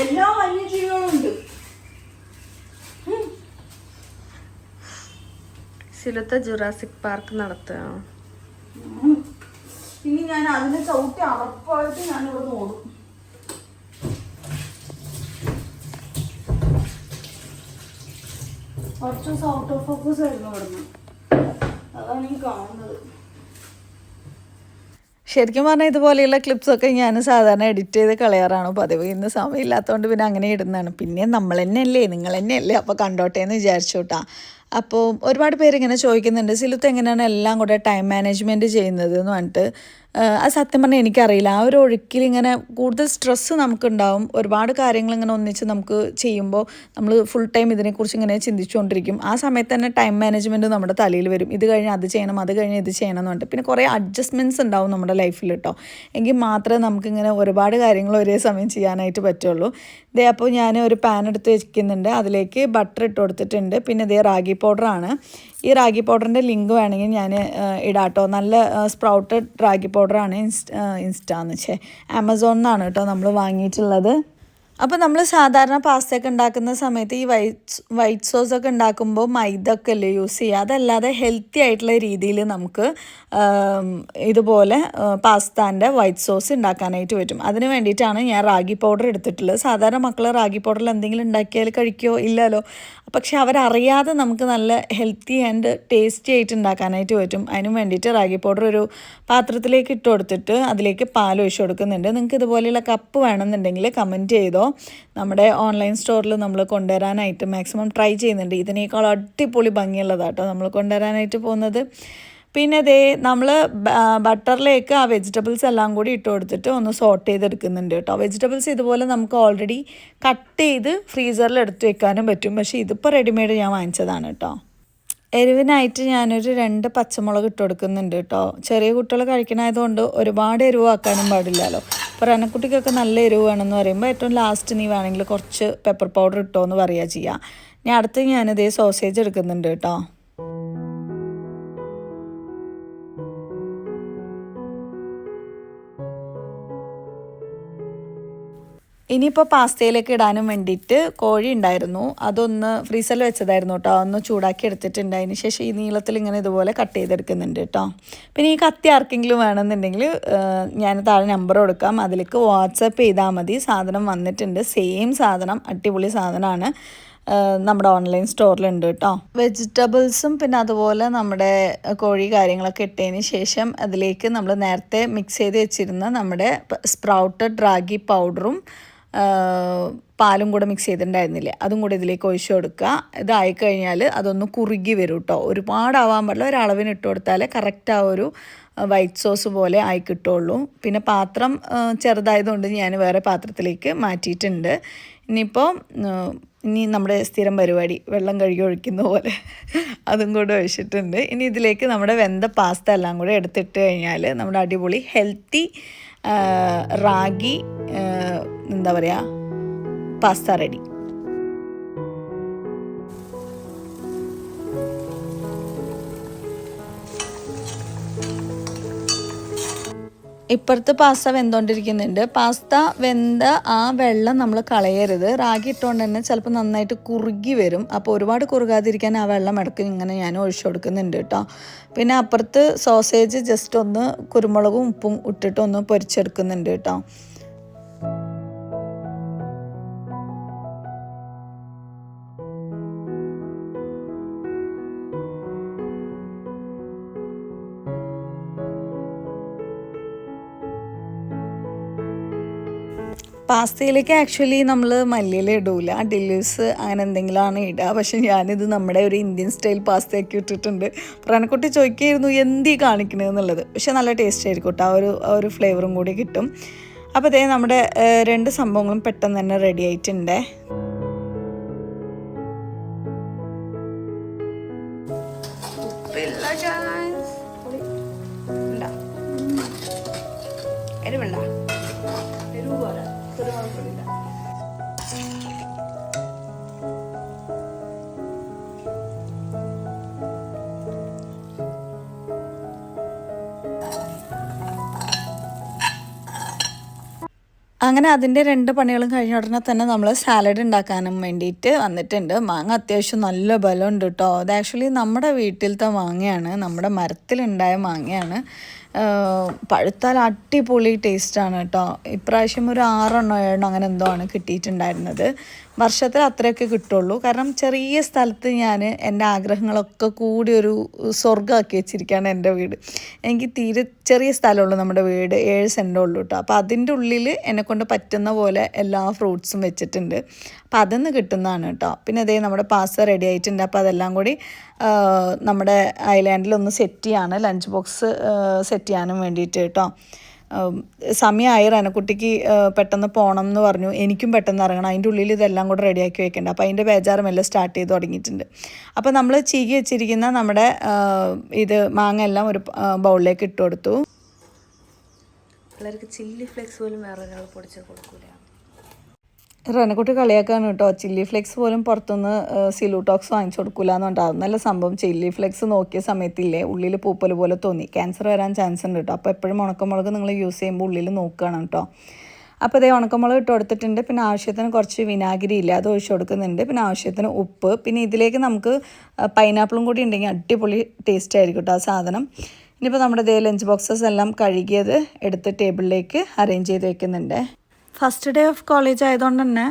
എല്ലാ വന്യജീവികളും ഉണ്ട്. സിലത്തെ ജുറാസിക് പാർക്ക് നടത്തുക. ഇനി ഞാൻ അതിനെ ചവിട്ടി അറപ്പായിട്ട് ഞാൻ ഇവിടെ ഓടും കുറച്ച് ദിവസം ഔട്ട് ഓഫ് ഫോക്കസ് ആയിരുന്നു ഇവിടുന്ന്. അതാണ് ഈ കാണുന്നത്. ശരിക്കും പറഞ്ഞാൽ ഇതുപോലെയുള്ള ക്ലിപ്സൊക്കെ ഞാൻ സാധാരണ എഡിറ്റ് ചെയ്ത് കളയാറാണ്. പതിവ് ഇന്ന് സമയമില്ലാത്തതുകൊണ്ട് പിന്നെ അങ്ങനെ ഇടുന്നതാണ്. പിന്നെ നമ്മൾ തന്നെയല്ലേ നിങ്ങൾ തന്നെയല്ലേ അപ്പോൾ കണ്ടോട്ടെ എന്ന് വിചാരിച്ചു കേട്ടാ അപ്പോൾ ഒരുപാട് പേര് ഇങ്ങനെ ചോദിക്കുന്നുണ്ട് സിലുത്ത് എങ്ങനെയാണ് എല്ലാം കൂടെ ടൈം മാനേജ്മെന്റ് ചെയ്യുന്നത്? എന്ന് പറഞ്ഞിട്ട്. അത് സത്യം പറഞ്ഞാൽ എനിക്കറിയില്ല. ആ ഒരു ഒഴുക്കിൽ ഇങ്ങനെ കൂടുതൽ സ്ട്രെസ്സ് നമുക്കുണ്ടാവും. ഒരുപാട് കാര്യങ്ങൾ ഇങ്ങനെ ഒന്നിച്ച് നമുക്ക് ചെയ്യുമ്പോൾ നമ്മൾ ഫുൾ ടൈം ഇതിനെക്കുറിച്ച് ഇങ്ങനെ ചിന്തിച്ചുകൊണ്ടിരിക്കും. ആ സമയത്ത് തന്നെ ടൈം മാനേജ്മെന്റ് നമ്മുടെ തലയിൽ വരും. ഇത് കഴിഞ്ഞ് അത് ചെയ്യണം അത് കഴിഞ്ഞ് ഇത് ചെയ്യണം എന്ന് പറഞ്ഞിട്ട്. പിന്നെ കുറേ അഡ്ജസ്റ്റ്മെന്റ്സ് ഉണ്ടാവും നമ്മുടെ ലൈഫിൽ കേട്ടോ എങ്കിൽ മാത്രമേ നമുക്കിങ്ങനെ ഒരുപാട് കാര്യങ്ങൾ ഒരേ സമയം ചെയ്യാനായിട്ട് പറ്റുള്ളൂ. ഇതേ അപ്പോൾ ഞാൻ ഒരു പാൻ എടുത്ത് വെക്കുന്നുണ്ട്. അതിലേക്ക് ബട്ടർ ഇട്ട് കൊടുത്തിട്ടുണ്ട്. പിന്നെ ഇതേ റാഗി പൗഡറാണ് ഈ റാഗി പൗഡറിന്റെ ലിങ്ക് വേണമെങ്കിൽ ഞാൻ ഇടാട്ടോ. നല്ല സ്പ്രൗട്ടഡ് റാഗി പൗഡറാണ് ഇൻസ്റ്റ ഇൻസ്റ്റാന്ന് വെച്ചേ ആമസോണിൽ നിന്നാണ് കേട്ടോ നമ്മൾ വാങ്ങിയിട്ടുള്ളത്. അപ്പോൾ നമ്മൾ സാധാരണ പാസ്തയൊക്കെ ഉണ്ടാക്കുന്ന സമയത്ത് ഈ വൈറ്റ് വൈറ്റ് സോസ് ഒക്കെ ഉണ്ടാക്കുമ്പോൾ മൈദ ഒക്കെ അല്ലേ യൂസ് ചെയ്യുക? അതല്ലാതെ ഹെൽത്തി ആയിട്ടുള്ള രീതിയിൽ നമുക്ക് ഇതുപോലെ പാസ്താന്റെ വൈറ്റ് സോസ് ഉണ്ടാക്കാനായിട്ട് പറ്റും. അതിന് വേണ്ടിയിട്ടാണ് ഞാൻ റാഗി പൗഡർ എടുത്തിട്ടുള്ളത്. സാധാരണ മക്കൾ റാഗി പൗഡറിൽ എന്തെങ്കിലും ഉണ്ടാക്കിയാൽ കഴിക്കുമോ ഇല്ലല്ലോ. പക്ഷെ അവരറിയാതെ നമുക്ക് നല്ല ഹെൽത്തി ആൻഡ് ടേസ്റ്റി ആയിട്ട് ഉണ്ടാക്കാനായിട്ട് പറ്റും. അതിന് വേണ്ടിയിട്ട് റാഗി പൗഡർ ഒരു പാത്രത്തിലേക്ക് ഇട്ട് കൊടുത്തിട്ട് അതിലേക്ക് പാൽ ഒഴിച്ച് കൊടുക്കുന്നുണ്ട്. നിങ്ങൾക്ക് ഇതുപോലെയുള്ള കപ്പ് വേണമെന്നുണ്ടെങ്കിൽ കമന്റ് ചെയ്തോ. നമ്മുടെ ഓൺലൈൻ സ്റ്റോറിൽ നമ്മൾ കൊണ്ടുവരാനായിട്ട് മാക്സിമം ട്രൈ ചെയ്യുന്നുണ്ട്. ഇതിനേക്കാൾ അടിപൊളി ഭംഗിയുള്ളതാട്ടോ നമ്മൾ കൊണ്ടുവരാനായിട്ട് പോകുന്നത്. പിന്നെ ദേ നമ്മൾ ബട്ടറിലേക്ക് ആ വെജിറ്റബിൾസ് എല്ലാം കൂടി ഇട്ട് കൊടുത്തിട്ട് ഒന്ന് സോട്ട് ചെയ്തെടുക്കുന്നുണ്ട് കേട്ടോ. വെജിറ്റബിൾസ് ഇതുപോലെ നമുക്ക് ഓൾറെഡി കട്ട് ചെയ്ത് ഫ്രീസറിൽ എടുത്ത് വെക്കാനും പറ്റും. പക്ഷേ ഇതിപ്പോൾ റെഡിമെയ്ഡ് ഞാൻ വാങ്ങിച്ചതാണ് കേട്ടോ. എരിവിനായിട്ട് ഞാനൊരു രണ്ട് പച്ചമുളക് ഇട്ട് കൊടുക്കുന്നുണ്ട് കേട്ടോ. ചെറിയ കുട്ടികൾ കഴിക്കണമായതുകൊണ്ട് ഒരുപാട് എരിവാക്കാനും പാടില്ലല്ലോ. അപ്പോൾ റനക്കുട്ടിക്കൊക്കെ നല്ല എരിവ് വേണമെന്ന് പറയുമ്പോൾ ഏറ്റവും ലാസ്റ്റ് നീ വേണമെങ്കിൽ കുറച്ച് പെപ്പർ പൗഡർ ഇട്ടോ എന്ന് പറയുക ചെയ്യുക ഞാൻ അടുത്ത് ഞാനിതേ സോസേജ് എടുക്കുന്നുണ്ട് കേട്ടോ. ഇനിയിപ്പോൾ പാസ്തയിലേക്ക് ഇടാനും വേണ്ടിയിട്ട് കോഴി ഉണ്ടായിരുന്നു. അതൊന്ന് ഫ്രീസറിൽ വെച്ചതായിരുന്നു കേട്ടോ. ഒന്ന് ചൂടാക്കി എടുത്തിട്ടുണ്ട്. അതിന് ശേഷം ഈ നീളത്തിൽ ഇങ്ങനെ ഇതുപോലെ കട്ട് ചെയ്തെടുക്കുന്നുണ്ട് കേട്ടോ. പിന്നെ ഈ കത്തി ആർക്കെങ്കിലും വേണമെന്നുണ്ടെങ്കിൽ ഞാൻ താഴെ നമ്പർ കൊടുക്കാം. അതിലേക്ക് വാട്സപ്പ് ചെയ്താൽ മതി. സാധനം വന്നിട്ടുണ്ട്. സെയിം സാധനം അടിപൊളി സാധനമാണ്. നമ്മുടെ ഓൺലൈൻ സ്റ്റോറിലുണ്ട് കേട്ടോ. വെജിറ്റബിൾസും പിന്നെ അതുപോലെ നമ്മുടെ കോഴി കാര്യങ്ങളൊക്കെ ഇട്ടതിന് ശേഷം അതിലേക്ക് നമ്മൾ നേരത്തെ മിക്സ് ചെയ്ത് വെച്ചിരുന്ന നമ്മുടെ സ്പ്രൗട്ടഡ് റാഗി പൗഡറും പാലും കൂടെ മിക്സ് ചെയ്തിട്ടുണ്ടായിരുന്നില്ലേ? അതും കൂടെ ഇതിലേക്ക് ഒഴിച്ചു കൊടുക്കുക. ഇതായി കഴിഞ്ഞാൽ അതൊന്ന് കുറുകി വരും കേട്ടോ ഒരുപാടാവാൻ പാടില്ല. ഒരളവിന് ഇട്ട് കൊടുത്താൽ കറക്റ്റ് ആ ഒരു വൈറ്റ് സോസ് പോലെ ആയി കിട്ടുള്ളൂ. പിന്നെ പാത്രം ചെറുതായതുകൊണ്ട് ഞാൻ വേറെ പാത്രത്തിലേക്ക് മാറ്റിയിട്ടുണ്ട്. ഇനിയിപ്പോൾ ഇനി നമ്മുടെ സ്ഥിരം പരിപാടി വെള്ളം കഴുകി ഒഴിക്കുന്ന പോലെ അതും കൂടെ ഒഴിച്ചിട്ടുണ്ട്. ഇനി ഇതിലേക്ക് നമ്മുടെ വെന്ത പാസ്ത എല്ലാം കൂടെ എടുത്തിട്ട് കഴിഞ്ഞാൽ നമ്മുടെ അടിപൊളി ഹെൽത്തി റാഗി എന്താ പറയുക പാസ്ത റെഡി ഇപ്പുറത്ത് പാസ്ത വെന്തോണ്ടിരിക്കുന്നുണ്ട്. പാസ്ത വെന്ത ആ വെള്ളം നമ്മൾ കളയരുത്. റാഗി ഇട്ടുകൊണ്ട് തന്നെ ചിലപ്പോൾ നന്നായിട്ട് കുറുകി വരും. അപ്പോൾ ഒരുപാട് കുറുകാതിരിക്കാൻ ആ വെള്ളം ഇടയ്ക്ക് ഇങ്ങനെ ഞാൻ ഒഴിച്ചു കൊടുക്കുന്നുണ്ട് കേട്ടോ പിന്നെ അപ്പുറത്ത് സോസേജ് ജസ്റ്റ് ഒന്ന് കുരുമുളകും ഉപ്പും ഇട്ടിട്ട് ഒന്ന് പൊരിച്ചെടുക്കുന്നുണ്ട് കേട്ടോ പാസ്തയിലേക്ക് ആക്ച്വലി നമ്മൾ മല്ലിയില ഇടൂല. ഡില്ലൂസ് അങ്ങനെ എന്തെങ്കിലുമാണ് ഇടുക പക്ഷെ ഞാനിത് നമ്മുടെ ഒരു ഇന്ത്യൻ സ്റ്റൈൽ പാസ്തയൊക്കെ ഇട്ടിട്ടുണ്ട്. പ്രാണക്കുട്ടി ചോദിക്കായിരുന്നു എന്തി കാണിക്കണെന്നുള്ളത്? പക്ഷെ നല്ല ടേസ്റ്റ് ആയിരിക്കും കേട്ടോ. ആ ഒരു ആ ഒരു ഫ്ലേവറും കൂടി കിട്ടും. അപ്പോൾ അതേ നമ്മുടെ രണ്ട് സംഭവങ്ങളും പെട്ടെന്ന് തന്നെ റെഡി ആയിട്ടുണ്ട്. അങ്ങനെ അതിന്റെ രണ്ട് പണികളും കഴിഞ്ഞ ഉടനെ തന്നെ നമ്മൾ സാലഡ് ഉണ്ടാക്കാനും വേണ്ടിയിട്ട് വന്നിട്ടുണ്ട്. മാങ്ങ അത്യാവശ്യം നല്ല ബലമുണ്ട് കേട്ടോ അത് ആക്ച്വലി നമ്മുടെ വീട്ടിലത്തെ മാങ്ങയാണ്. നമ്മുടെ മരത്തിലുണ്ടായ മാങ്ങയാണ്. പഴുത്താൽ അടിപൊളി ടേസ്റ്റാണ് കേട്ടോ ഇപ്രാവശ്യം ഒരു ആറെണ്ണോ ഏഴെണ്ണോ അങ്ങനെ എന്തോ ആണ് കിട്ടിയിട്ടുണ്ടായിരുന്നത്. വർഷത്തിൽ അത്രയൊക്കെ കിട്ടുള്ളൂ. കാരണം ചെറിയ സ്ഥലത്ത് ഞാൻ എന്റെ ആഗ്രഹങ്ങളൊക്കെ കൂടി ഒരു സ്വർഗമാക്കി വെച്ചിരിക്കുകയാണ് എന്റെ വീട്. എനിക്ക് തീരെ ചെറിയ സ്ഥലമുള്ളൂ നമ്മുടെ വീട് ഏഴ് സെന്റേ ഉള്ളൂ കേട്ടോ. അപ്പോൾ അതിന്റെ ഉള്ളിൽ എന്നെക്കൊണ്ട് പറ്റുന്ന പോലെ എല്ലാ ഫ്രൂട്ട്സും വെച്ചിട്ടുണ്ട്. അപ്പോൾ അതിന്ന് കിട്ടുന്നതാണ് കേട്ടോ. പിന്നെ അതേ നമ്മുടെ പാസ്ത റെഡി ആയിട്ടുണ്ട്. അപ്പോൾ അതെല്ലാം കൂടി നമ്മുടെ ഐലാൻഡിലൊന്ന് സെറ്റ് ചെയ്യാണ്. ലഞ്ച് ബോക്സ് സെറ്റ് ചെയ്യാനും വേണ്ടിയിട്ട് കേട്ടോ. സമയമായി റനക്കുട്ടിക്ക് പെട്ടെന്ന് പോകണം എന്ന് പറഞ്ഞു. എനിക്കും പെട്ടെന്ന് ഇറങ്ങണം. അതിന്റെ ഉള്ളിൽ ഇതെല്ലാം കൂടെ റെഡിയാക്കി വെക്കേണ്ട. അപ്പോൾ അതിന്റെ ബേജാറും എല്ലാം സ്റ്റാർട്ട് ചെയ്ത് തുടങ്ങിയിട്ടുണ്ട്. അപ്പോൾ നമ്മൾ ചീകി വെച്ചിരിക്കുന്ന നമ്മുടെ ഇത് മാങ്ങ എല്ലാം ഒരു ബൗളിലേക്ക് ഇട്ട് കൊടുത്തു. പിള്ളേർക്ക് ചില്ലി ഫ്ലെക്സ് പോലും വേറെ ഒരാൾ പൊടിച്ച് കൊടുക്കൂല. റനക്കുട്ടി കളിയാക്കാണ് കേട്ടോ. ചില്ലി ഫ്ലെക്സ് പോലും പുറത്തുനിന്ന് സിലൂട്ടോക്സ് വാങ്ങിച്ചു കൊടുക്കില്ല എന്നുണ്ടാവും നല്ല സംഭവം. ചില്ലി ഫ്ലെക്സ് നോക്കിയ സമയത്തില്ലേ ഉള്ളിൽ പൂപ്പൽ പോലെ തോന്നി. ക്യാൻസർ വരാൻ ചാൻസ് ഉണ്ട് കേട്ടോ. അപ്പോൾ എപ്പോഴും ഉണക്കമുളക് നിങ്ങൾ യൂസ് ചെയ്യുമ്പോൾ ഉള്ളിൽ നോക്കുകയാണ് കേട്ടോ. അപ്പോൾ അതേ ഉണക്കമുളക് ഇട്ട് കൊടുത്തിട്ടുണ്ട്. പിന്നെ ആവശ്യത്തിന് കുറച്ച് വിനാഗിരി ഇല്ല അത് ഒഴിച്ചു കൊടുക്കുന്നുണ്ട്. പിന്നെ ആവശ്യത്തിന് ഉപ്പ്. പിന്നെ ഇതിലേക്ക് നമുക്ക് പൈനാപ്പിളും കൂടി ഉണ്ടെങ്കിൽ അടിപൊളി ടേസ്റ്റ് ആയിരിക്കും കേട്ടോ ആ സാധനം. ഇനിയിപ്പോൾ നമ്മുടെ ഇതേ ലഞ്ച് ബോക്സസ് എല്ലാം കഴുകിയത് എടുത്ത് ടേബിളിലേക്ക് അറേഞ്ച് ചെയ്ത് വെക്കുന്നുണ്ട്. ഫസ്റ്റ് ഡേ ഓഫ് കോളേജ് ആയതുകൊണ്ട് തന്നെ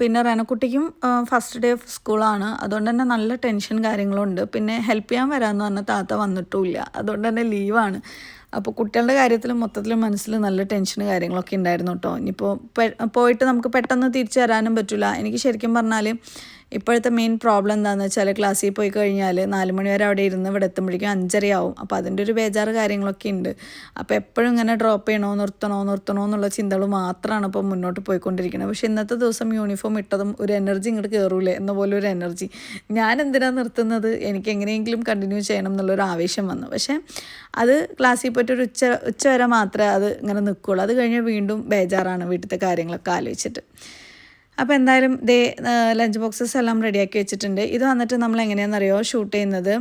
പിന്നെ റനക്കുട്ടിക്കും ഫസ്റ്റ് ഡേ ഓഫ് സ്കൂളാണ് അതുകൊണ്ട് തന്നെ നല്ല ടെൻഷൻ കാര്യങ്ങളുണ്ട് പിന്നെ ഹെൽപ്പ് ചെയ്യാൻ വരാമെന്ന് പറഞ്ഞ താത്ത വന്നിട്ടുമില്ല. അതുകൊണ്ട് തന്നെ ലീവാണ് അപ്പോൾ കുട്ടികളുടെ കാര്യത്തിൽ മൊത്തത്തിൽ മനസ്സിൽ നല്ല ടെൻഷൻ കാര്യങ്ങളൊക്കെ ഉണ്ടായിരുന്നു കേട്ടോ. ഇനിയിപ്പോൾ പോയിട്ട് നമുക്ക് പെട്ടെന്ന് തിരിച്ചു വരാനും പറ്റില്ല എനിക്ക് ശരിക്കും പറഞ്ഞാൽ ഇപ്പോഴത്തെ മെയിൻ പ്രോബ്ലം എന്താണെന്ന് വെച്ചാൽ ക്ലാസ്സിൽ പോയി കഴിഞ്ഞാൽ നാല് മണി വരെ അവിടെ ഇരുന്ന് ഇവിടെ എത്തുമ്പോഴേക്കും അഞ്ചരയാവും. അപ്പോൾ അതിന്റെ ഒരു ബേജാറ് കാര്യങ്ങളൊക്കെ ഉണ്ട്. അപ്പോൾ എപ്പോഴും ഇങ്ങനെ ഡ്രോപ്പ് ചെയ്യണോ നിർത്തണോ നിർത്തണോ എന്നുള്ള ചിന്തകൾ മാത്രമാണ് ഇപ്പോൾ മുന്നോട്ട് പോയിക്കൊണ്ടിരിക്കുന്നത്. പക്ഷേ ഇന്നത്തെ ദിവസം യൂണിഫോം ഇട്ടതും ഒരു എനർജി ഇങ്ങോട്ട് കയറൂലേ എന്ന പോലെ ഒരു എനർജി ഞാൻ എന്തിനാണ് നിർത്തുന്നത്? എനിക്ക് എങ്ങനെയെങ്കിലും കണ്ടിന്യൂ ചെയ്യണം എന്നുള്ളൊരു ആവേശം വന്നു. പക്ഷേ അത് ക്ലാസ്സിൽ പോയിട്ട് ഒരു ഉച്ച ഉച്ച വരെ മാത്രമേ അത് ഇങ്ങനെ നിൽക്കുകയുള്ളൂ അത് കഴിഞ്ഞ് വീണ്ടും ബേജാറാണ് വീട്ടിലത്തെ കാര്യങ്ങളൊക്കെ ആലോചിച്ചിട്ട്. അപ്പോൾ എന്തായാലും ദേ ലഞ്ച് ബോക്സസ് എല്ലാം റെഡിയാക്കി വെച്ചിട്ടുണ്ട്. ഇത് വന്നിട്ട് നമ്മൾ എങ്ങനെയാണെന്നറിയോ? ഷൂട്ട് ചെയ്യുന്നത്.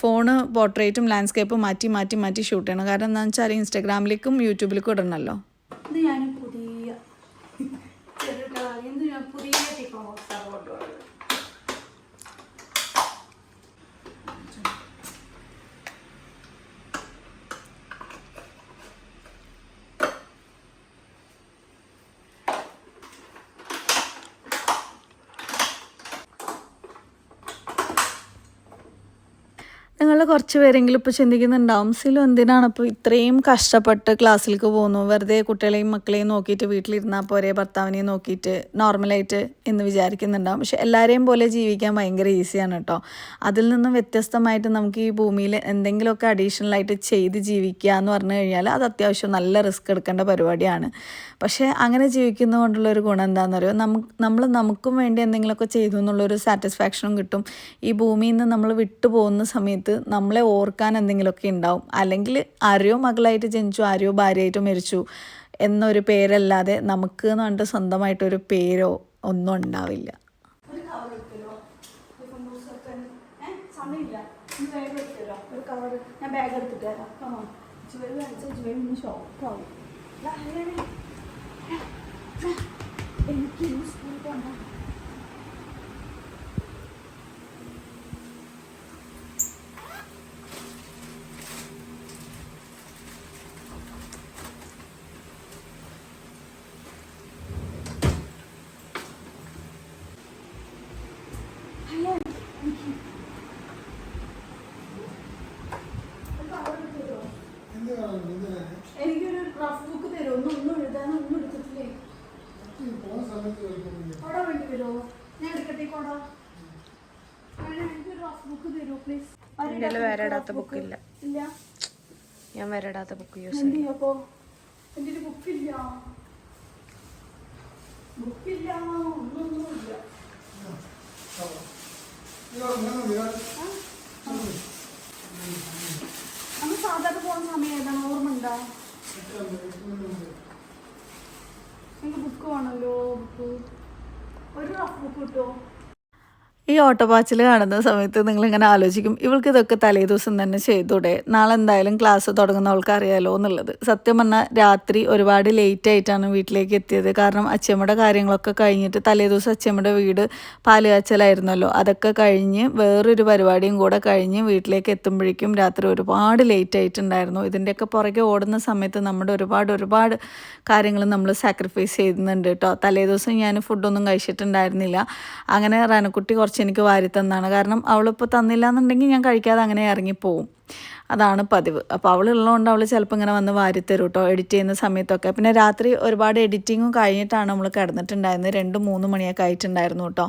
ഫോണ് പോർട്രേറ്റും ലാൻഡ്സ്കേപ്പും മാറ്റി മാറ്റി മാറ്റി ഷൂട്ട് ചെയ്യണം. കാരണം എന്താണെന്ന് വെച്ചാൽ ഇൻസ്റ്റാഗ്രാമിലേക്കും യൂട്യൂബിലേക്കും ഇടണമല്ലോ ഇത് ഞാൻ പുതിയ ഇത് ഞാൻ പുതിയ ടിഫിൻ ബോക്സാണ് കൊണ്ടുപോകുന്നത് നിങ്ങൾ കുറച്ച് പേരെങ്കിലും ഇപ്പോൾ ചിന്തിക്കുന്നുണ്ടാവും സിലു എന്തിനാണ് ഇപ്പോൾ ഇത്രയും കഷ്ടപ്പെട്ട് ക്ലാസ്സിലേക്ക് പോകുന്നു? വെറുതെ കുട്ടികളെയും മക്കളെയും നോക്കിയിട്ട് വീട്ടിലിരുന്നാൽ പോരെ ഭർത്താവിനെയും നോക്കിയിട്ട് നോർമലായിട്ട് എന്ന് വിചാരിക്കുന്നുണ്ടാവും. പക്ഷെ എല്ലാവരെയും പോലെ ജീവിക്കാൻ ഭയങ്കര ഈസിയാണ് കേട്ടോ. അതിൽ നിന്നും വ്യത്യസ്തമായിട്ട് നമുക്ക് ഈ ഭൂമിയിൽ എന്തെങ്കിലുമൊക്കെ അഡീഷണൽ ആയിട്ട് ചെയ്ത് ജീവിക്കുക എന്ന് പറഞ്ഞു കഴിഞ്ഞാൽ അത് അത്യാവശ്യം നല്ല റിസ്ക് എടുക്കേണ്ട പരിപാടിയാണ്. പക്ഷേ അങ്ങനെ ജീവിക്കുന്നത് കൊണ്ടുള്ള ഒരു ഗുണം എന്താണെന്ന് പറയുമോ നമുക്ക് നമ്മൾ നമുക്കും വേണ്ടി എന്തെങ്കിലുമൊക്കെ ചെയ്തു എന്നുള്ളൊരു സാറ്റിസ്ഫാക്ഷനും കിട്ടും. ഈ ഭൂമിയിൽ നിന്ന് നമ്മൾ വിട്ടു പോകുന്ന സമയത്ത് നമ്മളെ ഓർക്കാൻ എന്തെങ്കിലുമൊക്കെ ഉണ്ടാവും. അല്ലെങ്കിൽ ആരെയോ മകളായിട്ട് ജനിച്ചു ആരെയോ ഭാര്യയായിട്ട് മരിച്ചു എന്നൊരു പേരല്ലാതെ നമുക്ക് എന്ന് പറഞ്ഞിട്ട് സ്വന്തമായിട്ടൊരു പേരോ ഒന്നും ഉണ്ടാവില്ല. ഞാൻ ബാഗ് എടുത്തിട്ട് എനിക്ക് സ്കൂളിൽ പോകണ്ട എനിക്കൊരു റഫ് ബുക്ക് തരുമോ ഒന്നും ഒന്നും എഴുതാനോ ഒന്നും എടുത്തിട്ടില്ലേ ബുക്ക് തരൂ പ്ലീസ് എന്റെ കയ്യിൽ വരടാത്ത ബുക്ക് ഇല്ല. ഞാൻ വരടാത്ത ബുക്ക് യൂസ് സാധാരണ പോകുന്ന സമയം ഏതാണ്? ഓർമ്മ ഉണ്ടോ? എനിക്ക് ബുക്ക് വേണമല്ലോ ബുക്ക് ഒരു റഫ് ബുക്ക് കിട്ടുമോ ഈ ഓട്ടോപാച്ചിൽ കാണുന്ന സമയത്ത് നിങ്ങൾ നിങ്ങളിങ്ങനെ ആലോചിക്കും ഇവൾക്ക് ഇതൊക്കെ തലേ ദിവസം തന്നെ ചെയ്തൂടെ? നാളെ എന്തായാലും ക്ലാസ് തുടങ്ങുന്നവൾക്ക് അറിയാലോ എന്നുള്ളത്. സത്യം പറഞ്ഞാൽ രാത്രി ഒരുപാട് ലേറ്റ് ആയിട്ടാണ് വീട്ടിലേക്ക് എത്തിയത്. കാരണം അച്ഛമ്മയുടെ കാര്യങ്ങളൊക്കെ കഴിഞ്ഞിട്ട് തലേ ദിവസം അച്ഛമ്മയുടെ വീട് പാൽ കാച്ചലായിരുന്നല്ലോ അതൊക്കെ കഴിഞ്ഞ് വേറൊരു പരിപാടിയും കൂടെ കഴിഞ്ഞ് വീട്ടിലേക്ക് എത്തുമ്പോഴേക്കും രാത്രി ഒരുപാട് ലേറ്റ് ആയിട്ടുണ്ടായിരുന്നു. ഇതിന്റെയൊക്കെ പുറകെ ഓടുന്ന സമയത്ത് നമ്മുടെ ഒരുപാട് ഒരുപാട് കാര്യങ്ങൾ നമ്മൾ സാക്രിഫൈസ് ചെയ്യുന്നുണ്ട് കേട്ടോ. തലേ ദിവസം ഞാൻ ഫുഡൊന്നും കഴിച്ചിട്ടുണ്ടായിരുന്നില്ല. അങ്ങനെ റനക്കുട്ടി കുറച്ച് എനിക്ക് വാരി തന്നാണ് കാരണം അവളിപ്പോൾ തന്നില്ല എന്നുണ്ടെങ്കിൽ ഞാൻ കഴിക്കാതെ അങ്ങനെ ഇറങ്ങിപ്പോവും. അതാണ് പതിവ്. അപ്പോൾ അവളുള്ളതുകൊണ്ട് അവൾ ചിലപ്പോൾ ഇങ്ങനെ വന്ന് വാരി തരും കേട്ടോ എഡിറ്റ് ചെയ്യുന്ന സമയത്തൊക്കെ. പിന്നെ രാത്രി ഒരുപാട് എഡിറ്റിങ്ങും കഴിഞ്ഞിട്ടാണ് നമ്മൾ കിടന്നിട്ടുണ്ടായിരുന്നത്. രണ്ട് മൂന്ന് മണിയൊക്കെ ആയിട്ടുണ്ടായിരുന്നു കേട്ടോ.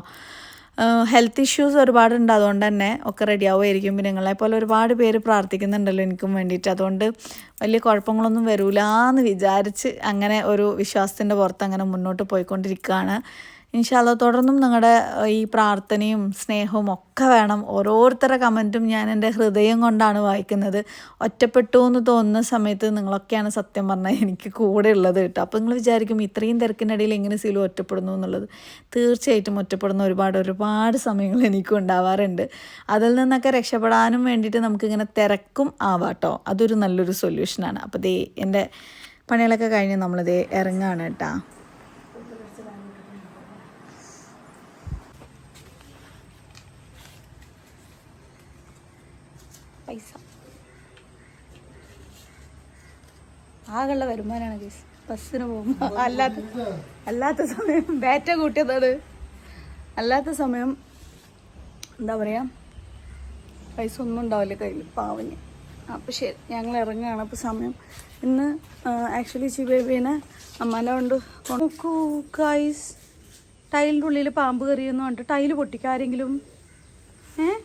ഹെൽത്ത് ഇഷ്യൂസ് ഒരുപാടുണ്ട്. അതുകൊണ്ട് തന്നെ ഒക്കെ റെഡി ആവുമായിരിക്കും പിന്നെ നിങ്ങളെപ്പോലെ ഒരുപാട് പേര് പ്രാർത്ഥിക്കുന്നുണ്ടല്ലോ എനിക്കും വേണ്ടിയിട്ട്. അതുകൊണ്ട് വലിയ കുഴപ്പങ്ങളൊന്നും വരൂലാന്ന് വിചാരിച്ച് അങ്ങനെ ഒരു വിശ്വാസത്തിന്റെ പുറത്ത് അങ്ങനെ മുന്നോട്ട് പോയിക്കൊണ്ടിരിക്കുകയാണ്. ഇൻഷാല്ല തുടർന്നും നിങ്ങളുടെ ഈ പ്രാർത്ഥനയും സ്നേഹവും ഒക്കെ വേണം. ഓരോരുത്തരുടെ കമന്റും ഞാൻ എന്റെ ഹൃദയം കൊണ്ടാണ് വായിക്കുന്നത്. ഒറ്റപ്പെട്ടു എന്ന് തോന്നുന്ന സമയത്ത് നിങ്ങളൊക്കെയാണ് സത്യം പറഞ്ഞാൽ എനിക്ക് കൂടെ ഉള്ളത് കേട്ടോ. അപ്പോൾ നിങ്ങൾ വിചാരിക്കും ഇത്രയും തിരക്കിനിടയിൽ എങ്ങനെ സീലും ഒറ്റപ്പെടുന്നു എന്നുള്ളത്. തീർച്ചയായിട്ടും ഒറ്റപ്പെടുന്ന ഒരുപാട് ഒരുപാട് സമയങ്ങൾ എനിക്കും ഉണ്ടാവാറുണ്ട്. അതിൽ നിന്നൊക്കെ രക്ഷപ്പെടാനും വേണ്ടിയിട്ട് നമുക്കിങ്ങനെ തിരക്കും ആവാട്ടോ അതൊരു നല്ലൊരു സൊല്യൂഷനാണ്. അപ്പോൾ ദേ എന്റെ പണികളൊക്കെ കഴിഞ്ഞ് നമ്മളിതേ ഇറങ്ങുകയാണ് കേട്ടോ പൈസ ആകെയുള്ള വരുമാനമാണ് കേസ് ബസ്സിന് പോകുമ്പോൾ അല്ലാത്ത അല്ലാത്ത സമയം ബാറ്റ കൂട്ടിയതാണ്. അല്ലാത്ത സമയം എന്താ പറയുക പൈസ ഒന്നും ഉണ്ടാവില്ല കയ്യിൽ പാവന്. അപ്പോൾ ശരി ഞങ്ങൾ ഇറങ്ങുകയാണ്. അപ്പോൾ സമയം ഇന്ന് ആക്ച്വലി ചിബേബീനെ അമ്മാനെ കൊണ്ട് ഗൈസ് ടൈലിന്റെ ഉള്ളിൽ പാമ്പ് കയറിയെന്ന് പറഞ്ഞിട്ട് ടൈൽ പൊട്ടിക്കാരെങ്കിലും ഏഹ്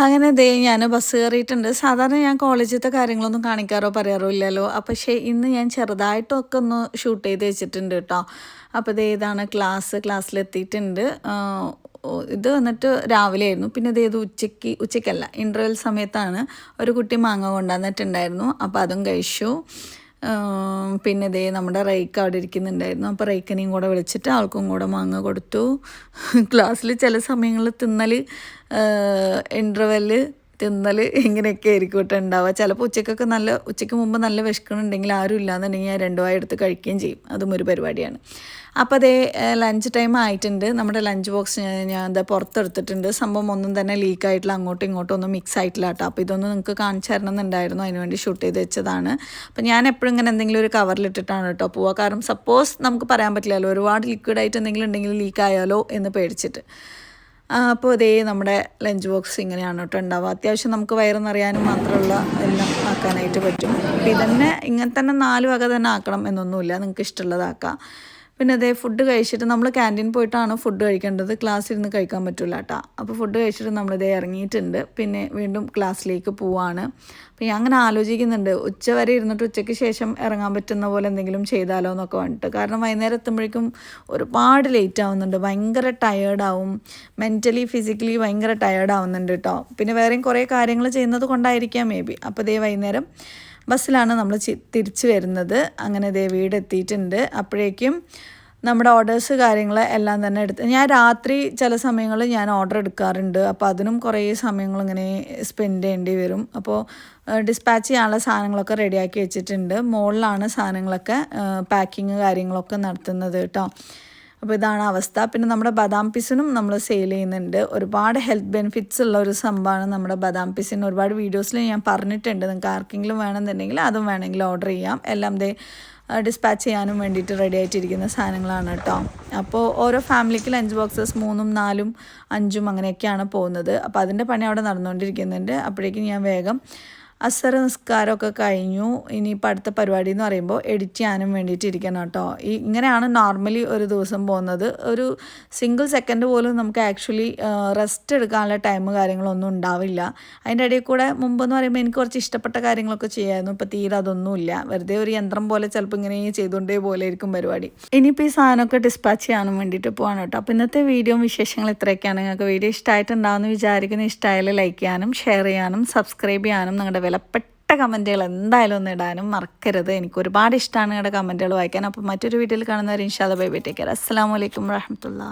അങ്ങനെ ദേ ഞാൻ ബസ് കയറിയിട്ടുണ്ട് സാധാരണ ഞാൻ കോളേജിലത്തെ കാര്യങ്ങളൊന്നും കാണിക്കാറോ പറയാറോ ഇല്ലല്ലോ. അപ്പം പക്ഷേ ഇന്ന് ഞാൻ ചെറുതായിട്ടൊക്കെ ഒന്ന് ഷൂട്ട് ചെയ്ത് വെച്ചിട്ടുണ്ട് കേട്ടോ അപ്പോൾ ദേ ഇതാണ് ക്ലാസ് ക്ലാസ്സിലെത്തിയിട്ടുണ്ട് ഇത് വന്നിട്ട് രാവിലെ ആയിരുന്നു. പിന്നെ ഇത് ഇത് ഉച്ചയ്ക്ക് ഉച്ചയ്ക്കല്ല ഇന്റർവെൽ സമയത്താണ് ഒരു കുട്ടി മാങ്ങ കൊണ്ടുവന്നിട്ടുണ്ടായിരുന്നു. അപ്പോൾ അതും കഴിച്ചു. പിന്നെ ഇതേ നമ്മുടെ റൈക്ക് അവിടെ ഇരിക്കുന്നുണ്ടായിരുന്നു. അപ്പോൾ റൈക്കനെയും കൂടെ വിളിച്ചിട്ട് ആൾക്കും കൂടെ മാങ്ങ കൊടുത്തു. ക്ലാസ്സിൽ ചില സമയങ്ങളിൽ തിന്നൽ ഇന്റർവെല്ല് തിന്നൽ ഇങ്ങനെയൊക്കെ ആയിരിക്കും കേട്ടോ ഉണ്ടാവുക. ചിലപ്പോൾ ഉച്ചക്കൊക്കെ നല്ല ഉച്ചയ്ക്ക് മുമ്പ് നല്ല വിശക്കണുണ്ടെങ്കിൽ ആരും ഇല്ലാന്നുണ്ടെങ്കിൽ ഞാൻ രണ്ടു വായ എടുത്ത് കഴിക്കുകയും ചെയ്യും. അതും ഒരു പരിപാടിയാണ്. അപ്പോൾ അതേ ലഞ്ച് ടൈം ആയിട്ടുണ്ട്. നമ്മുടെ ലഞ്ച് ബോക്സ് ഞാൻ എന്താ പുറത്തെടുത്തിട്ടുണ്ട്. സംഭവം ഒന്നും തന്നെ ലീക്ക് ആയിട്ടില്ല. അങ്ങോട്ടും ഇങ്ങോട്ടും ഒന്നും മിക്സ് ആയിട്ടില്ല കേട്ടോ. അപ്പോൾ ഇതൊന്ന് നിങ്ങൾക്ക് കാണിച്ചു തരണം എന്നുണ്ടായിരുന്നു അതിന് വേണ്ടി ഷൂട്ട് ചെയ്ത് വെച്ചതാണ്. അപ്പോൾ ഞാൻ എപ്പോഴും ഇങ്ങനെ എന്തെങ്കിലും ഒരു കവറിലിട്ടിട്ടാണ് കേട്ടോ പോവുക. കാരണം സപ്പോസ് നമുക്ക് പറയാൻ പറ്റില്ലല്ലോ ഒരുപാട് ലിക്വിഡായിട്ട് എന്തെങ്കിലും ഉണ്ടെങ്കിൽ ലീക്ക് ആയാലോ എന്ന് പേടിച്ചിട്ട്. അപ്പോൾ ഇതേ നമ്മുടെ ലഞ്ച് ബോക്സ് ഇങ്ങനെയാണ് കേട്ടോ ഉണ്ടാവുക. അത്യാവശ്യം നമുക്ക് വയറ് മാത്രമുള്ള എല്ലാം ആക്കാനായിട്ട് പറ്റും. അപ്പോൾ ഇതന്നെ ഇങ്ങനെ തന്നെ നാല് വക തന്നെ ആക്കണം എന്നൊന്നുമില്ല. നിങ്ങൾക്ക് ഇഷ്ടമുള്ളതാക്കാം പിന്നെ അതേ ഫുഡ് കഴിച്ചിട്ട് നമ്മൾ ക്യാന്റീൻ പോയിട്ടാണ് ഫുഡ് കഴിക്കേണ്ടത്. ക്ലാസ് ഇരുന്ന് കഴിക്കാൻ പറ്റില്ല കേട്ടോ അപ്പോൾ ഫുഡ് കഴിച്ചിട്ട് നമ്മളിതേ ഇറങ്ങിയിട്ടുണ്ട്. പിന്നെ വീണ്ടും ക്ലാസ്സിലേക്ക് പോവാണ്. അപ്പോൾ ഞാൻ അങ്ങനെ ആലോചിക്കുന്നുണ്ട്. ഉച്ച വരെ ഇരുന്നിട്ട് ഉച്ചയ്ക്ക് ശേഷം ഇറങ്ങാൻ പറ്റുന്ന പോലെ എന്തെങ്കിലും ചെയ്താലോ എന്നൊക്കെ വന്നിട്ട് കാരണം വൈകുന്നേരം എത്തുമ്പോഴേക്കും ഒരുപാട് ലേറ്റ് ആവുന്നുണ്ട്. ഭയങ്കര ടയേർഡാവും മെന്റലി ഫിസിക്കലി ഭയങ്കര ടയേർഡ് ആവുന്നുണ്ട് കേട്ടോ പിന്നെ വേറെയും കുറേ കാര്യങ്ങൾ ചെയ്യുന്നത് കൊണ്ടായിരിക്കാം മേ ബി അപ്പോൾ ഇതേ വൈകുന്നേരം ബസ്സിലാണ് നമ്മൾ തിരിച്ചു വരുന്നത്. അങ്ങനെ ദേ വീട് എത്തിയിട്ടുണ്ട് അപ്പോഴേക്കും നമ്മുടെ ഓർഡേഴ്സ് കാര്യങ്ങൾ എല്ലാം തന്നെ എടുത്ത് ഞാൻ രാത്രി ചില സമയങ്ങളിൽ ഞാൻ ഓർഡർ എടുക്കാറുണ്ട്. അപ്പോൾ അതിനും കുറേ സമയങ്ങൾ ഇങ്ങനെ സ്പെൻഡ് ചെയ്യേണ്ടി വരും. അപ്പോൾ ഡിസ്പാച്ച് ചെയ്യാനുള്ള സാധനങ്ങളൊക്കെ റെഡിയാക്കി വെച്ചിട്ടുണ്ട്. മുകളിലാണ് സാധനങ്ങളൊക്കെ പാക്കിങ് കാര്യങ്ങളൊക്കെ നടത്തുന്നത് കേട്ടോ. അപ്പോൾ ഇതാണ് അവസ്ഥ. പിന്നെ നമ്മുടെ ബദാം പിസിനും നമ്മൾ സെയിൽ ചെയ്യുന്നുണ്ട്. ഒരുപാട് ഹെൽത്ത് ബെനിഫിറ്റ്സ് ഉള്ള ഒരു സംഭവമാണ് നമ്മുടെ ബദാം പിസിന് ഒരുപാട് വീഡിയോസിൽ ഞാൻ പറഞ്ഞിട്ടുണ്ട്. നിങ്ങൾക്ക് ആർക്കെങ്കിലും വേണമെന്നുണ്ടെങ്കിൽ അതും വേണമെങ്കിൽ ഓർഡർ ചെയ്യാം. എല്ലാം ദേ ഡിസ്പാച്ച് ചെയ്യാനും വേണ്ടിയിട്ട് റെഡി ആയിട്ടിരിക്കുന്ന സാധനങ്ങളാണ് കേട്ടോ. അപ്പോൾ ഓരോ ഫാമിലിക്ക് ലഞ്ച് ബോക്സസ് മൂന്നും നാലും അഞ്ചും അങ്ങനെയൊക്കെയാണ് പോകുന്നത്. അപ്പോൾ അതിന്റെ പണി അവിടെ നടന്നുകൊണ്ടിരിക്കുന്നുണ്ട്. അപ്പോഴേക്കും ഞാൻ വേഗം അസർ നിസ്കാരമൊക്കെ കഴിഞ്ഞു. ഇനിയിപ്പോൾ അടുത്ത പരിപാടി എന്ന് പറയുമ്പോൾ എഡിറ്റ് ചെയ്യാനും വേണ്ടിയിട്ട് ഇരിക്കണം കേട്ടോ. ഈ ഇങ്ങനെയാണ് നോർമലി ഒരു ദിവസം പോകുന്നത്. ഒരു സിംഗിൾ സെക്കൻഡ് പോലും നമുക്ക് ആക്ച്വലി റെസ്റ്റ് എടുക്കാനുള്ള ടൈം കാര്യങ്ങളൊന്നും ഉണ്ടാവില്ല. അതിന്റെ ഇടയിൽ കൂടെ മുമ്പെന്ന് പറയുമ്പോൾ എനിക്ക് കുറച്ച് ഇഷ്ടപ്പെട്ട കാര്യങ്ങളൊക്കെ ചെയ്യായിരുന്നു. ഇപ്പോൾ തീരെ അതൊന്നുമില്ല. വെറുതെ ഒരു യന്ത്രം പോലെ ചിലപ്പോൾ ഇങ്ങനെ ചെയ്തുകൊണ്ടേ പോലെ ആയിരിക്കും പരിപാടി. ഇനിയിപ്പോൾ ഈ സാധനമൊക്കെ ഡിസ്പാച്ച് ചെയ്യാനും വേണ്ടിയിട്ട് പോകണം കേട്ടോ. അപ്പോൾ ഇന്നത്തെ വീഡിയോ വിശേഷങ്ങൾ ഇത്രയൊക്കെയാണ്. നിങ്ങൾക്ക് വീഡിയോ ഇഷ്ടമായിട്ടുണ്ടാവുമെന്ന് വിചാരിക്കുന്ന. ഇഷ്ടമായാലും ലൈക്ക് ചെയ്യാനും ഷെയർ ചെയ്യാനും സബ്സ്ക്രൈബ് ചെയ്യാനും നിങ്ങളുടെ വിലപ്പെട്ട കമന്റുകൾ എന്തായാലും ഒന്ന് ഇടാനും മറക്കരുത്. എനിക്ക് ഒരുപാട് ഇഷ്ടമാണ് നിങ്ങളുടെ കമന്റുകൾ വായിക്കാൻ. അപ്പോൾ മറ്റൊരു വീഡിയോയിൽ കാണുന്നവർ ഇൻഷാദ് ബൈ ബൈ ടേക്കർ അസ്സാം വലൈക്കും വാഹമത്തുള്ള